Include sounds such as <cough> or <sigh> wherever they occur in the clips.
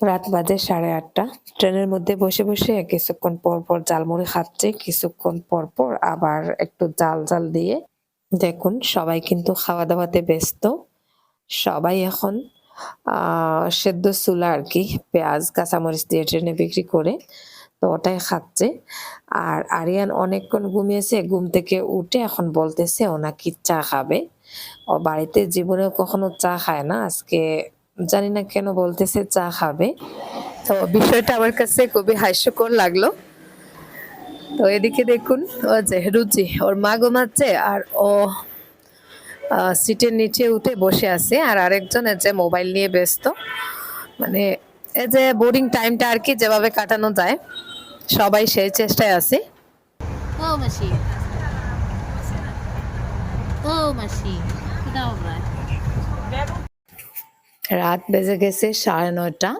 রাত বাজে সাড়ে আটটা। ট্রেনের মধ্যে বসে বসে কিছুক্ষণ পর পর ঝালমুড়ি খাচ্ছে, কিছুক্ষণ পর পর আবার একটু জাল জাল দিয়ে। দেখুন, সবাই কিন্তু খাওয়া দাওয়াতে ব্যস্ত। সবাই এখন সেদ্ধ চুলা আর কি, পেঁয়াজ, কাঁচামরিচ দিয়ে ট্রেনে বিক্রি করে তো ওটাই খাচ্ছে। আর আরিয়ান অনেকক্ষণ ঘুমিয়েছে, ঘুম থেকে উঠে এখন বলতেছে ও নাকি চা খাবে। ও বাড়িতে জীবনেও কখনো চা খায় না, আজকে জানি না কেন বলতেছে চা খাবে তো বিষয়টা আমার কাছে খুবই হাস্যকর লাগল তো এদিকে দেখুন ও যে রুচি ওর মা ঘুমাচ্ছে আর ও সিটের নিচে উঠে বসে আছে আর আরেকজন যে মোবাইল নিয়ে ব্যস্ত মানে এই যে বোর্ডিং টাইমটা আর কি যেভাবে কাটানো যায় সবাই সেই চেষ্টায় আছে machine. Oh, machine. Genau, right. রাত বেজে গেছে সাড়ে নয়টা।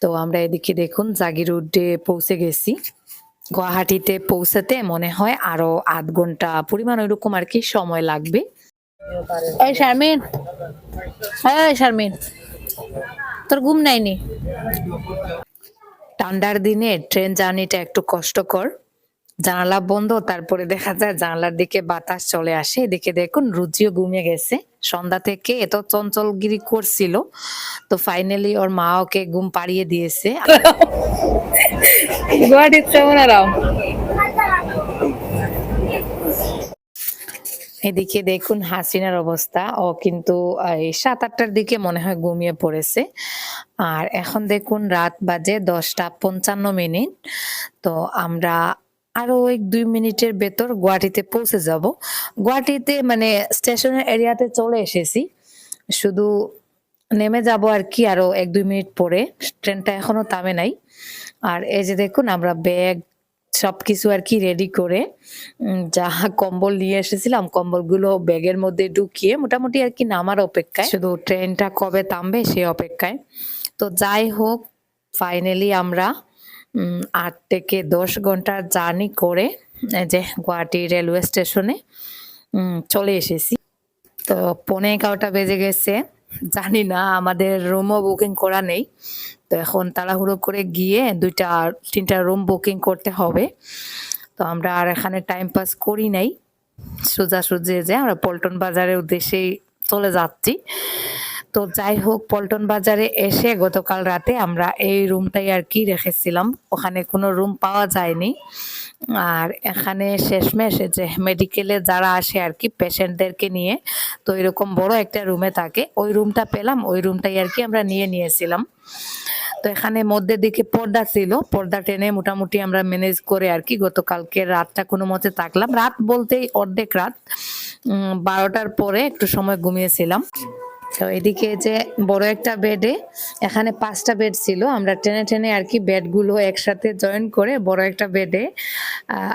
তো আমরা এদিকে দেখুন জাগির রোডে পৌঁছে গেছি। গুয়াহাটিতে পৌঁছাতে মনে হয় আরও আধ ঘণ্টা পরিমাণ ওইরকম আর কি সময় লাগবে। এই শারমিন। এই শারমিন। তোর ঘুম নাইনি ঠান্ডার দিনে ট্রেন জার্নিটা একটু কষ্টকর। জানালা বন্ধ তারপরে দেখা যায় জানালার দিকে বাতাস চলে আসে। এদিকে দেখুন রুচিও ঘুমিয়ে গেছে। সন্ধ্যা থেকে এত চঞ্চলগিরি করছিল তো ফাইনালি ওর মা ওকে ঘুম পাড়িয়ে দিয়েছে। <laughs> এদিকে দেখুন হাসিনার অবস্থা। ও কিন্তু এই সাত আটটার দিকে মনে হয় ঘুমিয়ে পড়েছে। আর এখন দেখুন রাত বাজে দশটা পঞ্চান্ন মিনিট। তো আমরা আরও ওই দুই মিনিটের ভেতর গুয়াহাটিতে পৌঁছে যাব। গুয়াহাটিতে মানে স্টেশনের এরিয়াতে চলে এসেছি। শুধু নেমে যাব আর কি আরও এক দুই মিনিট পরে। ট্রেনটা এখনও থামে নাই। আর এই যে দেখুন, আমরা ব্যাগ সবকিছু আর কি রেডি করে যা কম্বল নিয়ে এসেছিলাম, কম্বলগুলো ব্যাগের মধ্যে ঢুকিয়ে মোটামুটি আর কি নামার অপেক্ষায়। শুধু ট্রেনটা কবে থামবে সে অপেক্ষায়। তো যাই হোক ফাইনালি আমরা আট থেকে দশ ঘণ্টার জার্নি করে যে গুয়াহাটি রেলওয়ে স্টেশনে চলে এসেছি। তো পৌনে এগারোটা বেজে গেছে, জানি না আমাদের রুমও বুকিং করা নেই। তো এখন তাড়াহুড়ো করে গিয়ে দুইটা, তিনটা রুম বুকিং করতে হবে। তো আমরা আর এখানে টাইম পাস করি নাই। সোজাসুজি যে আমরা পল্টন বাজারের উদ্দেশ্যেই চলে যাচ্ছি। তো যাই হোক, পল্টন বাজারে এসে গতকাল রাতে আমরা এই রুমটাই আর কি রেখেছিলাম। ওখানে কোনো রুম পাওয়া যায়নি। আর এখানে শেষমেশ যে মেডিকেলে যারা আসে আর কি পেশেন্টদেরকে নিয়ে, তো এরকম বড় একটা রুমে থাকে। ওই রুমটা পেলাম, ওই রুমটাই আর কি আমরা নিয়ে নিয়েছিলাম। তো এখানে মধ্যের দিকে পর্দা ছিল। পর্দা টেনে মোটামুটি আমরা ম্যানেজ করে আর কি গতকালকে রাতটা কোনো মতে থাকলাম। রাত বলতেই অর্ধেক রাত। বারোটার পরে একটু সময় ঘুমিয়েছিলাম। তো এদিকে যে বড় একটা বেডে এখানে পাঁচটা বেড ছিল। আমরা টেনে টেনে আর কি বেডগুলো একসাথে জয়েন করে বড় একটা বেডে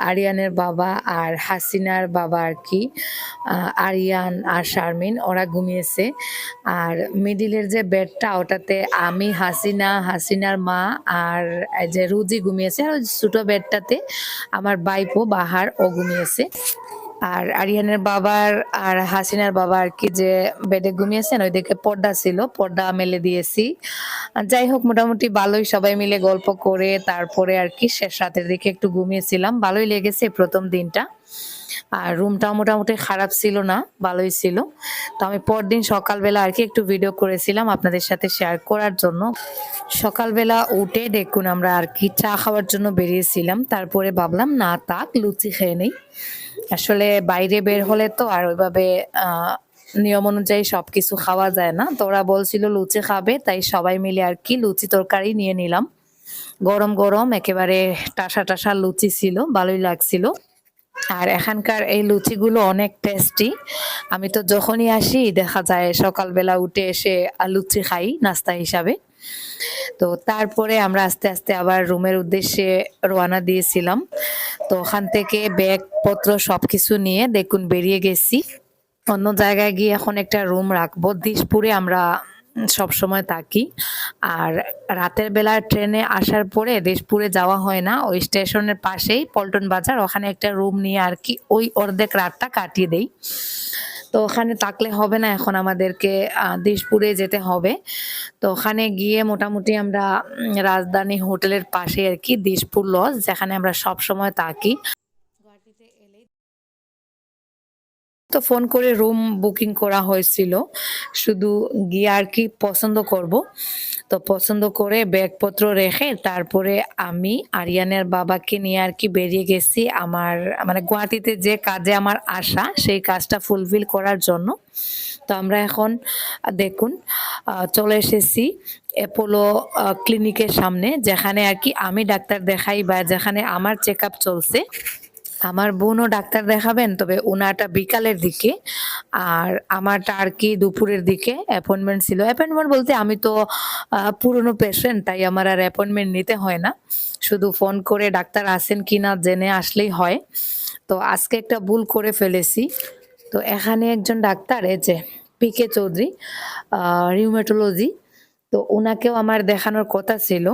আরিয়ানের বাবা আর হাসিনার বাবা আর কি আরিয়ান আর শারমিন, ওরা ঘুমিয়েছে। আর মিডিলের যে বেডটা ওটাতে আমি, হাসিনা, হাসিনার মা আর যে রুজি ঘুমিয়েছে। আর ওই ছোটো বেডটাতে আমার বাইপো বাহার, ও ঘুমিয়েছে। আর আরিয়ানের বাবার আর হাসিনার বাবা আর কি যে বেডে ঘুমিয়েছেন, ওইদিকে পর্দা ছিল, পর্দা মেলে দিয়েছি। যাই হোক, মোটামুটি ভালোই সবাই মিলে গল্প করে তারপরে আর কি শেষ রাতের দিকে একটু ঘুমিয়েছিলাম। ভালোই লেগেছে প্রথম দিনটা। আর রুমটাও মোটামুটি খারাপ ছিল না, ভালোই ছিল। তো আমি পরদিন সকালবেলা আর কি একটু ভিডিও করেছিলাম আপনাদের সাথে শেয়ার করার জন্য। সকালবেলা উঠে দেখুন আমরা আর কি চা খাওয়ার জন্য বেরিয়েছিলাম। তারপরে ভাবলাম, না তাক লুচি খেয়ে নেই। আসলে বাইরে বের হলে তো আর ওইভাবে নিয়ম অনুযায়ী সবকিছু খাওয়া যায় না। তো ওরা বলছিল লুচি খাবে, তাই সবাই মিলে আর কি লুচি তরকারি নিয়ে নিলাম। গরম গরম, একেবারে টাসা টাসা লুচি ছিল, ভালোই লাগছিল। আর এখানকার এই লুচিগুলো অনেক টেস্টি আমি তো যখনই আসি, দেখা যায় সকালবেলা উঠে এসে লুচি খাই, নাস্তা হিসাবে। তো তারপরে আমরা আস্তে আস্তে আবার রুমের উদ্দেশ্যে রওনা দিয়েছিলাম। তো ওখান থেকে ব্যাগপত্র সবকিছু নিয়ে দেখুন বেরিয়ে গেছি। অন্য জায়গায় গিয়ে এখন একটা রুম রাখব। দিশপুরে আমরা সব সময় থাকি। আর রাতের বেলা ট্রেনে আসার পরে দেশপুরে যাওয়া হয় না। ওই স্টেশনের পাশেই পল্টন বাজার। ওখানে একটা রুম নিয়ে আর কি ওই অর্ধেক রাতটা কাটিয়ে দেই। তো ওখানে থাকলে হবে না এখন আমাদেরকে দিশপুরে যেতে হবে। তো ওখানে গিয়ে মোটামুটি আমরা রাজধানী হোটেলের পাশে আর কি দিশপুর লজ, যেখানে আমরা সব সময় থাকি। তো ফোন করে রুম বুকিং করা হয়েছিল। শুধু গিয়ে আর কি পছন্দ করব। তো পছন্দ করে ব্যাগপত্র রেখে তারপরে আমি আরিয়ানের বাবাকে নিয়ে আর কি বেরিয়ে গেছি আমার মানে গুয়াহাটিতে যে কাজে আমার আশা, সেই কাজটা ফুলফিল করার জন্য। তো আমরা এখন, দেখুন চলে এসেছি অ্যাপোলো ক্লিনিকের সামনে, যেখানে আর কি আমি ডাক্তার দেখাই বা যেখানে আমার চেক চলছে। আমার বোনও ডাক্তার দেখাবেন, তবে ওনারটা বিকালের দিকে। আর আমারটা আর কি দুপুরের দিকে অ্যাপয়েন্টমেন্ট ছিল। অ্যাপয়েন্টমেন্ট বলতে আমি তো পুরনো পেশেন্ট তাই আমার আর অ্যাপয়েন্টমেন্ট নিতে হয় না। শুধু ফোন করে ডাক্তার আসেন কি না জেনে আসলেই হয়। তো আজকে একটা ভুল করে ফেলেছি। তো এখানে একজন ডাক্তার যে পি কে চৌধুরী রিউমেটোলজি তো ওনাকেও আমার দেখানোর কথা ছিল।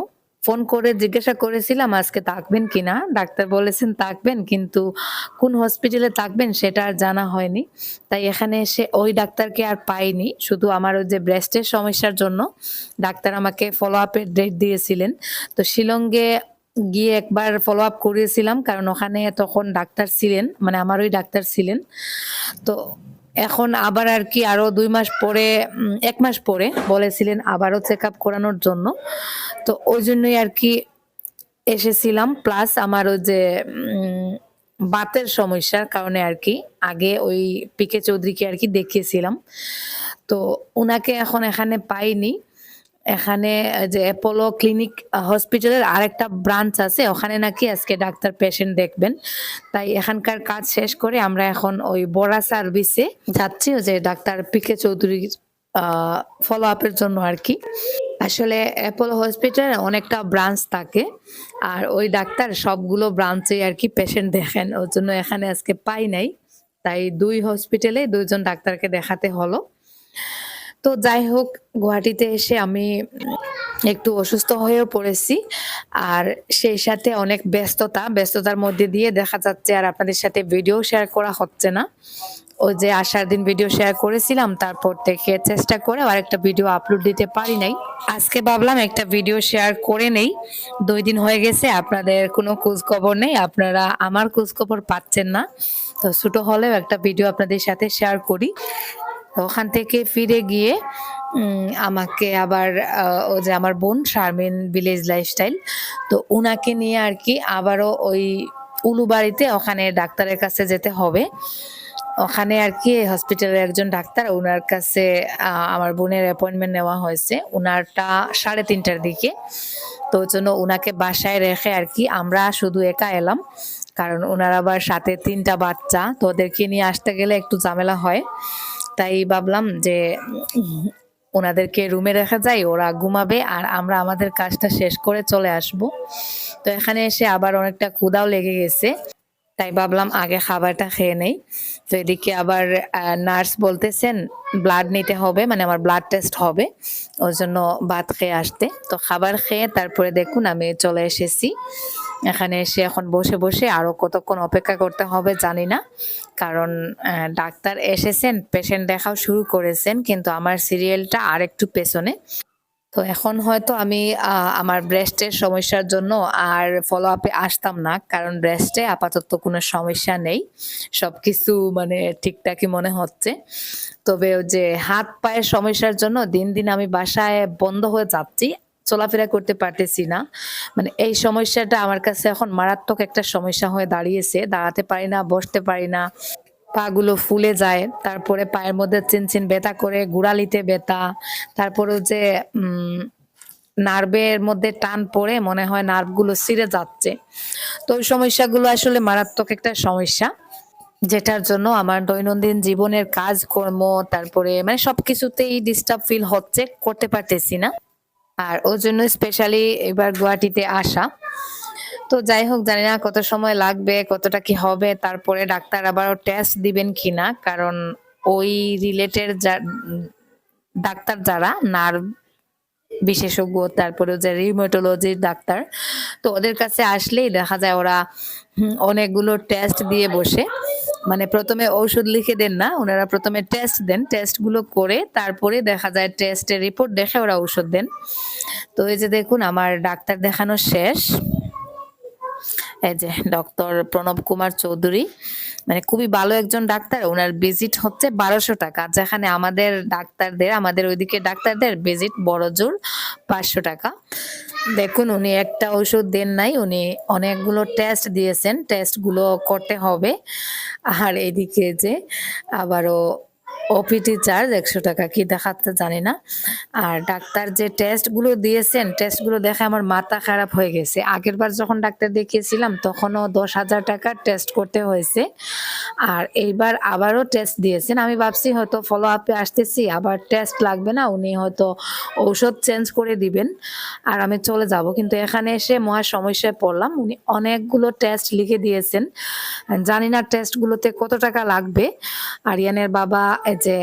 ফোন করে জিজ্ঞাসা করেছিলাম, আজকে থাকবেন কিনা ডাক্তার বলেছেন, থাকবেন। কিন্তু কোন হসপিটালে থাকবেন সেটা আর জানা হয়নি। তাই এখানে এসে ওই ডাক্তারকে আর পাইনি। শুধু আমার ওই যে ব্রেস্টের সমস্যার জন্য ডাক্তার আমাকে ফলো আপের ডেট দিয়েছিলেন। তো শিলংয়ে গিয়ে একবার ফলো আপ করিয়েছিলাম, কারণ ওখানে তখন ডাক্তার ছিলেন মানে আমার ওই ডাক্তার ছিলেন। তো এখন আবার আর কি আরও দুই মাস পরে এক মাস পরে বলেছিলেন আবারও চেক আপ করানোর জন্য। তো ওই জন্যই আর কি এসেছিলাম, প্লাস আমার ওই যে বাতের সমস্যার কারণে আর কি আগে ওই পিকে চৌধুরীকে আর কি দেখিয়েছিলাম। তো ওনাকে এখন এখানে পাইনি। এখানে যে অ্যাপোলো ক্লিনিক হসপিটালের আরেকটা ব্রাঞ্চ আছে, ওখানে নাকি আজকে ডাক্তার পেশেন্ট দেখবেন। তাই এখানকার কাজ শেষ করে আমরা এখন ওই বড়া সার্ভিসে যাচ্ছি যে ডাক্তার পিকে চৌধুরীর ফলো আপের জন্য আর কি। আসলে অ্যাপোলো হসপিটালে অনেকটা ব্রাঞ্চ থাকে, আর ওই ডাক্তার সবগুলো ব্রাঞ্চে আর কি পেশেন্ট দেখেন, ওর জন্য এখানে আজকে পাই নাই। তাই দুই হসপিটালে দুইজন ডাক্তারকে দেখাতে হলো। তো যাই হোক, গুয়াহাটিতে এসে আমি একটু অসুস্থ হয়েও পড়েছি। আর সেই সাথে অনেক ব্যস্ততা, ব্যস্ততার মধ্যে দিয়ে দেখা যাচ্ছে আর আপনাদের সাথে ভিডিও শেয়ার করা হচ্ছে না। ওই যে আসার দিন ভিডিও শেয়ার করেছিলাম, তারপর থেকে চেষ্টা করে আর একটা ভিডিও আপলোড দিতে পারি নাই। আজকে ভাবলাম একটা ভিডিও শেয়ার করে নেই। দুই দিন হয়ে গেছে, আপনাদের কোনো খোঁজ খবর নেই, আপনারা আমার খোঁজ খবর পাচ্ছেন না। তো ছোটো হলেও একটা ভিডিও আপনাদের সাথে শেয়ার করি। ওখান থেকে ফিরে গিয়ে আমাকে আবার ও যে আমার বোন শারমিন ভিলেজ লাইফস্টাইল তো ওনাকে নিয়ে আর কি আবারও ওই উলুবাড়িতে ওখানে ডাক্তারের কাছে যেতে হবে। ওখানে আর কি হসপিটালের একজন ডাক্তার ওনার কাছে আমার বোনের অ্যাপয়েন্টমেন্ট নেওয়া হয়েছে। ওনারটা সাড়ে তিনটার দিকে। তো ওই জন্য ওনাকে বাসায় রেখে আর কি আমরা শুধু একা এলাম। কারণ ওনার আবার সাথে তিনটা বাচ্চা, তো ওদেরকে নিয়ে আসতে গেলে একটু ঝামেলা হয়। তাই ভাবলাম যে ওনাদেরকে রুমে রেখে যাই ওরা ঘুমাবে আর আমরা আমাদের কাজটা শেষ করে চলে আসব। তো এখানে এসে আবার অনেকটা কুদাও লেগে গেছে। তাই ভাবলাম আগে খাবারটা খেয়ে নেই। তো এদিকে আবার নার্স বলতেছেন ব্লাড নিতে হবে মানে আমার ব্লাড টেস্ট হবে ওই জন্য ভাত খেয়ে আসতে। তো খাবার খেয়ে তারপরে দেখুন আমি চলে এসেছি। এখানে এসে এখন বসে বসে আরও কতক্ষণ অপেক্ষা করতে হবে জানি না। কারণ ডাক্তার এসেছেন পেশেন্ট দেখাও শুরু করেছেন, কিন্তু আমার সিরিয়ালটা আর একটু পেছনে। তো এখন হয়তো আমি আমার ব্রেস্টের সমস্যার জন্য আর ফলো আপে আসতাম না, কারণ ব্রেস্টে আপাতত কোনো সমস্যা নেই। সব কিছু মানে ঠিকঠাকই মনে হচ্ছে। তবে যে হাত পায়ের সমস্যার জন্য দিন দিন আমি বাসায় বন্ধ হয়ে যাচ্ছি। চলাফেরা করতে পারতেছি না। মানে এই সমস্যাটা আমার কাছে এখন মারাত্মক একটা সমস্যা হয়ে দাঁড়িয়েছে। দাঁড়াতে পারি না, বসতে পারি না। পাগুলো ফুলে যায়, তারপরে পায়ের মধ্যে চিনচিন ব্যথা করে, গুড়ালিতে ব্যথা, তারপরে যে নার্ভের মধ্যে টান পড়ে, মনে হয় নার্ভগুলো ছিঁড়ে যাচ্ছে। তো ওই সমস্যাগুলো আসলে মারাত্মক একটা সমস্যা, যেটার জন্য আমার দৈনন্দিন জীবনের কাজকর্ম, তারপরে মানে সবকিছুতেই ডিস্টার্ব ফিল হচ্ছে, করতে পারতেছি না। আর ওর জন্য স্পেশালি এবার গুয়াহাটিতে আসা। তো যাই হোক, জানি না কত সময় লাগবে, কতটা কি হবে, তারপরে ডাক্তার আবার টেস্ট দিবেন কিনা, কারণ ওই রিলেটেড ডাক্তার যারা, নার্ভ বিশেষজ্ঞ, তারপরে যে রিউমেটোলজির ডাক্তার, তো ওদের কাছে আসলেই দেখা যায় ওরা অনেকগুলো টেস্ট দিয়ে বসে। মানে প্রথমে ঔষধ লিখে দেন না, ওনারা প্রথমে টেস্ট দেন টেস্টগুলো করে তারপরে দেখা যায় টেস্টের রিপোর্ট দেখে ওরা ঔষধ দেন। তো এই যে দেখুন, আমার ডাক্তার দেখানো শেষ। এই যে ডক্টর প্রণব কুমার চৌধুরী মানে খুবই ভালো একজন ডাক্তার, ওনার ভিজিট হচ্ছে বারোশো টাকা, যেখানে আমাদের ডাক্তারদের, আমাদের ওইদিকে ডাক্তারদের ভিজিট বড় জোর পাঁচশো টাকা। দেখুন, উনি একটা ওষুধ দেন নাই, উনি অনেকগুলো টেস্ট দিয়েছেন টেস্টগুলো করতে হবে। আর এদিকে যে আবারও ওপিটি চার্জ একশো টাকা, কি দেখাচ্ছে জানি না। আর ডাক্তার যে টেস্টগুলো দিয়েছেন টেস্টগুলো দেখে আমার মাথা খারাপ হয়ে গেছে। আগের বার যখন ডাক্তার দেখিয়েছিলাম, তখনও দশ হাজার টাকার টেস্ট করতে হয়েছে। আর এইবার আবারও টেস্ট দিয়েছেন। আমি ভাবছি হয়তো ফলো আপে আসতেছি, আবার টেস্ট লাগবে না, উনি হয়তো ঔষধ চেঞ্জ করে দিবেন, আর আমি চলে যাব। কিন্তু এখানে এসে মহা সমস্যায় পড়লাম। উনি অনেকগুলো টেস্ট লিখে দিয়েছেন। জানি না টেস্টগুলোতে কত টাকা লাগবে। আরিয়ানের বাবা যে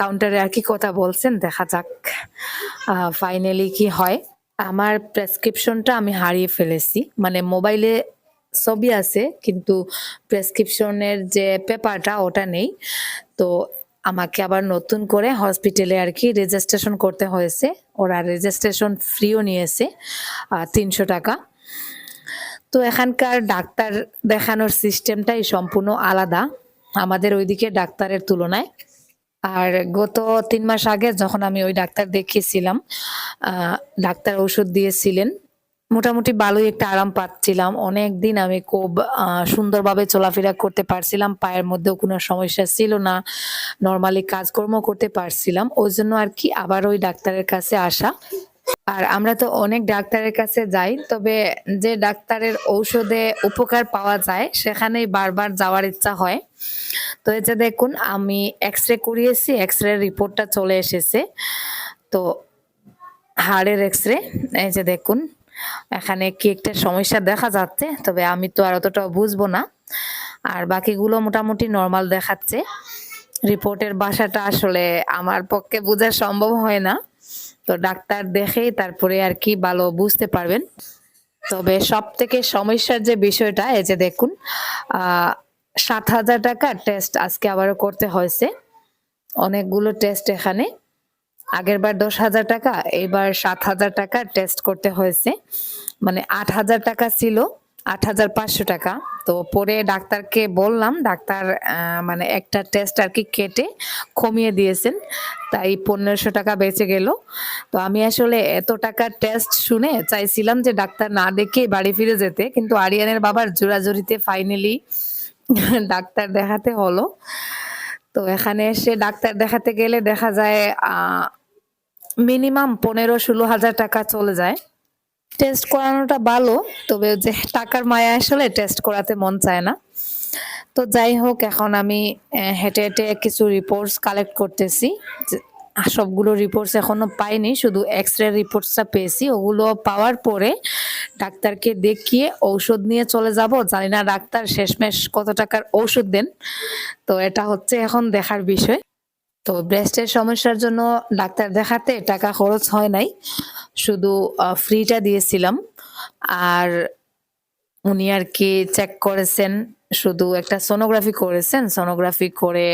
কাউন্টারে আর কি কথা বলছেন, দেখা যাক ফাইনালি কি হয়। আমার প্রেসক্রিপশনটা আমি হারিয়ে ফেলেছি। মানে মোবাইলে ছবি আছে, কিন্তু প্রেসক্রিপশনের যে পেপারটা ওটা নেই। তো আমাকে আবার নতুন করে হসপিটালে আর কি রেজিস্ট্রেশন করতে হয়েছে। ওরা রেজিস্ট্রেশন ফ্রিও নিয়েছে তিনশো টাকা। তো এখানকার ডাক্তার দেখানোর সিস্টেমটাই সম্পূর্ণ আলাদা। আমাদের ওইদিকে ডাক্তারের তুলনায়। আর গত তিন মাস আগে যখন আমি ওই ডাক্তার দেখিয়েছিলাম ডাক্তার ওষুধ দিয়েছিলেন, মোটামুটি ভালোই একটা আরাম পাচ্ছিলাম। অনেক দিন আমি খুব সুন্দরভাবে চলাফেরা করতে পারছিলাম, পায়ের মধ্যেও কোনো সমস্যা ছিল না, নর্মালি কাজকর্ম করতে পারছিলাম। ওই জন্য আর কি আবার ওই ডাক্তারের কাছে আসা। আর আমরা তো অনেক ডাক্তারের কাছে যাই, তবে যে ডাক্তারের ঔষধে উপকার পাওয়া যায়, সেখানেই বারবার যাওয়ার ইচ্ছা হয়। তো এই যে দেখুন, আমি এক্স রে করিয়েছি এক্স রে রিপোর্টটা চলে এসেছে। তো হাড়ের এক্স রে এই যে দেখুন, এখানে কি একটা সমস্যা দেখা যাচ্ছে, তবে আমি তো আর অতটা বুঝব না। আর বাকিগুলো মোটামুটি নর্মাল দেখাচ্ছে। রিপোর্টের বাসাটা আসলে আমার পক্ষে বোঝা সম্ভব হয় না। তো ডাক্তার দেখেই তারপরে আর কি ভালো বুঝতে পারবেন। তবে সব থেকে সমস্যার যে বিষয়টা, এই যে দেখুন সাত হাজার টাকা টেস্ট আজকে আবারও করতে হয়েছে। অনেকগুলো টেস্ট এখানে। আগের বার দশ হাজার টাকা এবার সাত হাজার টাকা টেস্ট করতে হয়েছে। মানে আট হাজার টাকা ছিল। আট হাজার পাঁচশো টাকা। তো পরে ডাক্তারকে বললাম, ডাক্তার মানে একটা টেস্ট আর কি কেটে কমিয়ে দিয়েছেন, তাই পনেরোশো টাকা বেঁচে গেল। তো আমি আসলে এত টাকার টেস্ট শুনে চাইছিলাম যে ডাক্তার না দেখে বাড়ি ফিরে যেতে, কিন্তু আরিয়ানের বাবার জোরাজুরিতে ফাইনালি ডাক্তার দেখাতে হলো। তো এখানে এসে ডাক্তার দেখাতে গেলে দেখা যায় মিনিমাম পনেরো ষোলো হাজার টাকা চলে যায়। টেস্ট করানোটা ভালো, তবে যে টাকার মায়া আসলে টেস্ট করাতে মন চায় না। তো যাই হোক, এখন আমি হেঁটে হেঁটে কিছু রিপোর্টস কালেক্ট করতেছি। সবগুলো রিপোর্টস এখনও পাইনি, শুধু এক্স রে রিপোর্টসটা পেয়েছি। ওগুলো পাওয়ার পরে ডাক্তারকে দেখিয়ে ঔষধ নিয়ে চলে যাব। জানি না ডাক্তার শেষমেশ কত টাকার ঔষধ দেন। তো এটা হচ্ছে এখন দেখার বিষয়। তো ব্রেস্টের সমস্যার জন্য ডাক্তার দেখাতে টাকা খরচ হয় নাই। শুধু ফ্রিটা দিয়েছিলাম। আর উনি আর কি চেক করেছেন, শুধু একটা সোনোগ্রাফি করেছেন। সোনোগ্রাফি করে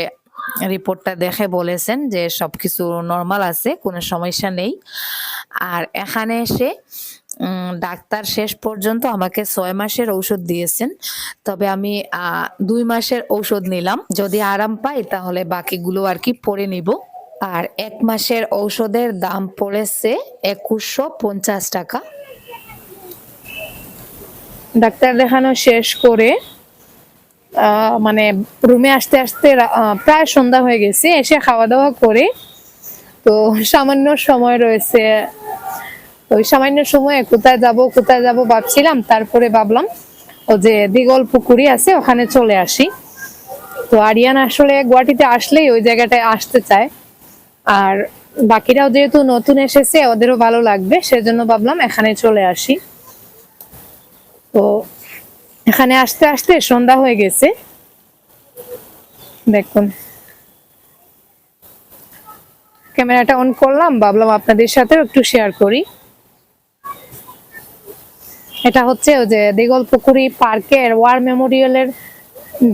রিপোর্টটা দেখে বলেছেন যে সবকিছু নর্মাল আছে, কোনো সমস্যা নেই। আর এখানে এসে ডাক্তার শেষ পর্যন্ত আমাকে ছয় মাসের ঔষধ দিয়েছেন। তবে আমি দুই মাসের ঔষধ নিলাম। যদি আরাম পাই তাহলে বাকিগুলো আর কি পরে নিব। আর এক মাসের ঔষধের দাম পড়েছে একুশশো পঞ্চাশ টাকা। ডাক্তার দেখানো শেষ করে মানে রুমে আসতে আসতে প্রায় সন্ধ্যা হয়ে গেছে। এসে খাওয়া দাওয়া করে, তো সামান্য সময় রয়েছে ওই সামান্য সময়ে কোথায় যাব কোথায় যাব ভাবছিলাম, তারপরে ভাবলাম ও যে দিগল পুকুরি আছে, ওখানে চলে আসি। তো আরিয়ান আসলে গুয়াহাটিতে আসলেই ওই জায়গাটায় আসতে চায়। আর বাকিরাও যেহেতু নতুন এসেছে, ওদেরও ভালো লাগবে, সেজন্য ভাবলাম এখানে চলে আসি। তো এখানে আসতে আসতে সন্ধ্যা হয়ে গেছে। দেখুন। ক্যামেরাটা অন করলাম, ভাবলাম আপনাদের সাথে একটু শেয়ার করি। এটা হচ্ছে ওই যে দিগল পুকুরি পার্কের ওয়ার মেমোরিয়ালের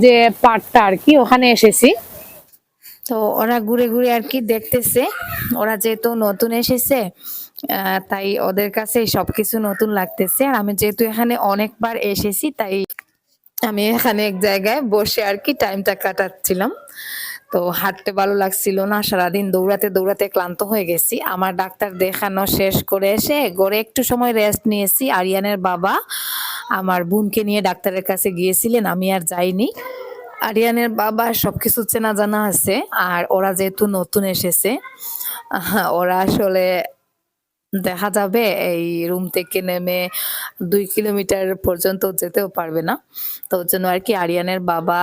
যে পার্কটা আর কি, ওখানে এসেছি। তো ওরা ঘুরে ঘুরে আর কি দেখতেছে। ওরা যেহেতু নতুন এসেছে তাই ওদের কাছে সবকিছু নতুন লাগতেছে। আর আমি যেহেতু এখানে অনেকবার এসেছি, তাই আমি এখানে এক জায়গায় বসে আর কি টাইমটা কাটাচ্ছিলাম। তো হাঁটতে ভালো লাগছিল না, সারাদিন দৌড়াতে দৌড়াতে ক্লান্ত হয়ে গেছি। আমার ডাক্তার দেখানো শেষ করে এসে গড়ে একটু সময় রেস্ট নিয়েছি। আরিয়ানের বাবা আমার বোনকে নিয়ে ডাক্তারের কাছে গিয়েছিলেন, আমি আর যাইনি। আরিয়ানের বাবা সবকিছু চেনা জানা আছে আর ওরা যেহেতু নতুন এসেছে ওরা আসলে দেখা যাবে এই রুম থেকে নেমে দুই কিলোমিটার পর্যন্ত যেতেও পারবে না। তো ওর জন্য আর কি আরিয়ানের বাবা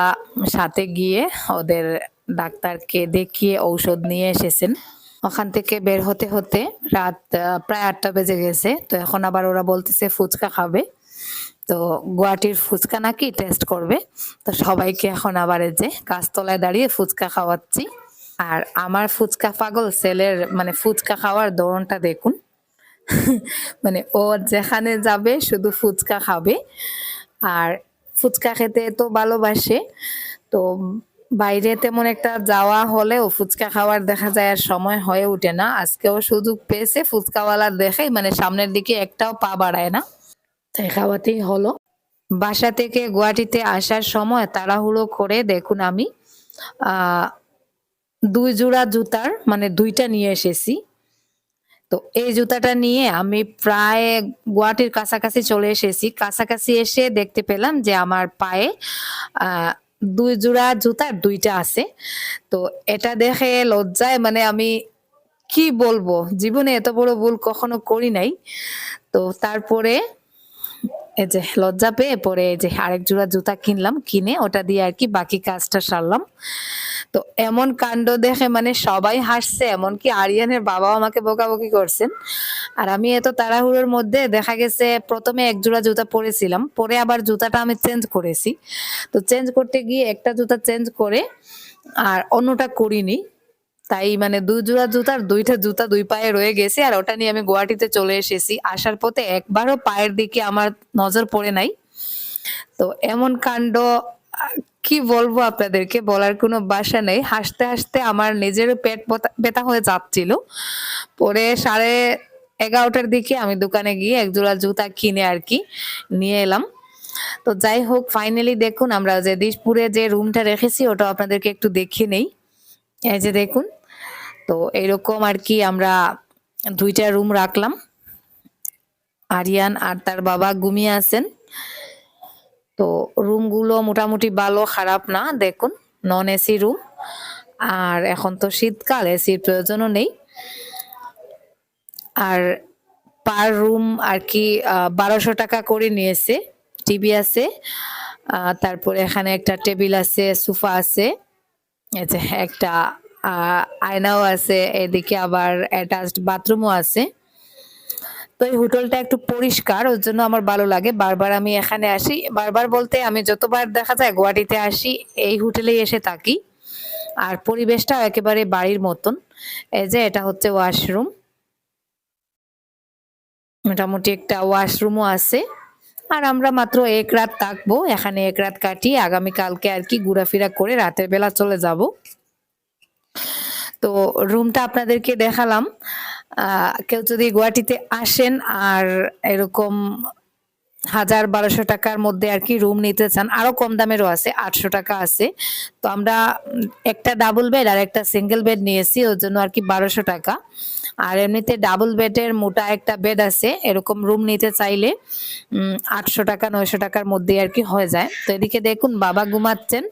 সাথে গিয়ে ওদের ডাক্তারকে দেখিয়ে ঔষধ নিয়ে এসেছেন। ওখান থেকে বের হতে হতে রাত প্রায় আটটা বেজে গেছে। তো এখন আবার ওরা বলতেছে ফুচকা খাবে। তো গুয়াহাটির ফুচকা নাকি টেস্ট করবে। তো সবাইকে এখন আবার যে গাছতলায় দাঁড়িয়ে ফুচকা খাওয়াচ্ছি। আর আমার ফুচকা পাগল ছেলের মানে ফুচকা খাওয়ার ধরনটা দেখুন। <laughs> মানে ও যেখানে যাবে শুধু ফুচকা খাবে। আর ফুচকা খেতে তো ভালোবাসে। তো বাইরে তেমন একটা যাওয়া হলেও ফুচকা খাওয়ার দেখা যায় আর সময় হয়ে ওঠে না। আজকেও সুযোগ পেয়েছে ফুচকাওয়ালা দেখে মানে সামনের দিকে একটাও পা বাড়ায় না। তাই খাওয়াতেই হলো। বাসা থেকে গুয়াহাটিতে আসার সময় তাড়াহুড়ো করে দেখুন আমি আহ দুই জোড়া জুতার মানে দুইটা নিয়ে এসেছি। তো এই জুতাটা নিয়ে আমি প্রায় গুয়াহাটির কাছাকাছি চলে এসেছি। কাছাকাছি এসে দেখতে পেলাম যে আমার পায়ে আহ দুই জোড়া জুতার দুইটা আছে। তো এটা দেখে লজ্জায় মানে আমি কি বলব? জীবনে এত বড় ভুল কখনো করি নাই। তো তারপরে এই যে লজ্জা পেয়ে পরে এই যে আরেক জোড়া জুতা কিনলাম, কিনে ওটা দিয়ে আর কি বাকি কাজটা সারলাম। তো এমন কাণ্ড দেখে মানে সবাই হাসছে, এমনকি আরিয়ানের বাবাও আমাকে বকাবকি করছেন। আর আমি এত তাড়াহুড়োর মধ্যে দেখা গেছে প্রথমে এক জোড়া জুতা পরেছিলাম, পরে আবার জুতাটা আমি চেঞ্জ করেছি। তো চেঞ্জ করতে গিয়ে একটা জুতা চেঞ্জ করে আর অন্যটা করিনি। তাই মানে দুই জোড়া জুতার দুইটা জুতা দুই পায়ে রয়ে গেছে, আর ওটা নিয়ে আমি গুয়াহাটিতে চলে এসেছি। আসার পথে একবারও পায়ের দিকে আমার নজর পড়ে নাই। তো এমন কাণ্ড, কি বলব আপনাদেরকে, বলার কোনো বাসা নেই। হাসতে হাসতে আমার নিজেরও পেট বতা- হয়ে যাচ্ছিল। পরে সাড়ে এগারোটার দিকে আমি দোকানে গিয়ে এক জোড়া জুতা কিনে আর কি নিয়ে এলাম। তো যাই হোক ফাইনালি দেখুন আমরা যে দিশপুরে যে রুমটা রেখেছি, ওটা আপনাদেরকে একটু দেখিয়ে নেই। এই যে দেখুন, তো এরকম আর কি আমরা দুইটা রুম রাখলাম। আরিয়ান আর তার বাবা ঘুমিয়ে আছেন। তো রুমগুলো মোটামুটি ভালো, খারাপ না, দেখুন নন এসি রুম আর এখন তো শীতকাল এসির প্রয়োজনও নেই। আর পার রুম আর কি বারোশো টাকা করে নিয়েছে। টিভি আছে তারপরে এখানে একটা টেবিল আছে, সোফা আছে। একটা আয়নাও আছে, এদিকে আবার অ্যাটাচড বাথরুমও আছে। তো এই হোটেলটা একটু পরিষ্কার, ওর জন্য আমার ভালো লাগে। বারবার আমি এখানে আসি, বারবার বলতে আমি যতবার দেখা যায় গুয়াহাটিতে আসি, এই হোটেলেই এসে থাকি। আর পরিবেশটাও একেবারে বাড়ির মতন। এই যে এটা হচ্ছে ওয়াশরুম মোটামুটি একটা ওয়াশরুমও আছে। আর আমরা মাত্র এক রাত থাকব। এখানে এক রাত কাটিয়ে আগামী কালকে আর কি ঘোরাফেরা করে রাতের বেলা চলে যাব। তো রুমটা আপনাদেরকে দেখালাম। কেউ যদি গুয়াহাটিতে আসেন আর এরকম হাজার বারোশো টাকার মধ্যে আর কি রুম নিতে চান, আরও কম দামেরও আছে, আটশো টাকা আছে। তো আমরা একটা ডাবল বেড আর একটা সিঙ্গেল বেড নিয়েছি, ওর জন্য আর কি বারোশো টাকা। আর এমনিতে ডাবল বেডের মোটা একটা বেড আছে, এরকম রুম নিতে চাইলে আটশো টাকা, নয়শো টাকার মধ্যে আর কি হয়ে যায়। তো এদিকে দেখুন, বাবা ঘুমাচ্ছেন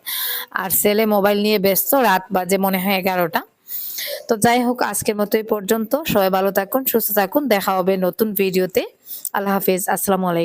আর ছেলে মোবাইল নিয়ে ব্যস্ত, রাত বাজে মনে হয় এগারোটা। তো যাই হোক, আজকের মতো এই পর্যন্ত। সবাই ভালো থাকুন, সুস্থ থাকুন। দেখা হবে নতুন ভিডিওতে আল্লাহ হাফিজ। আসসালামু আলাইকুম।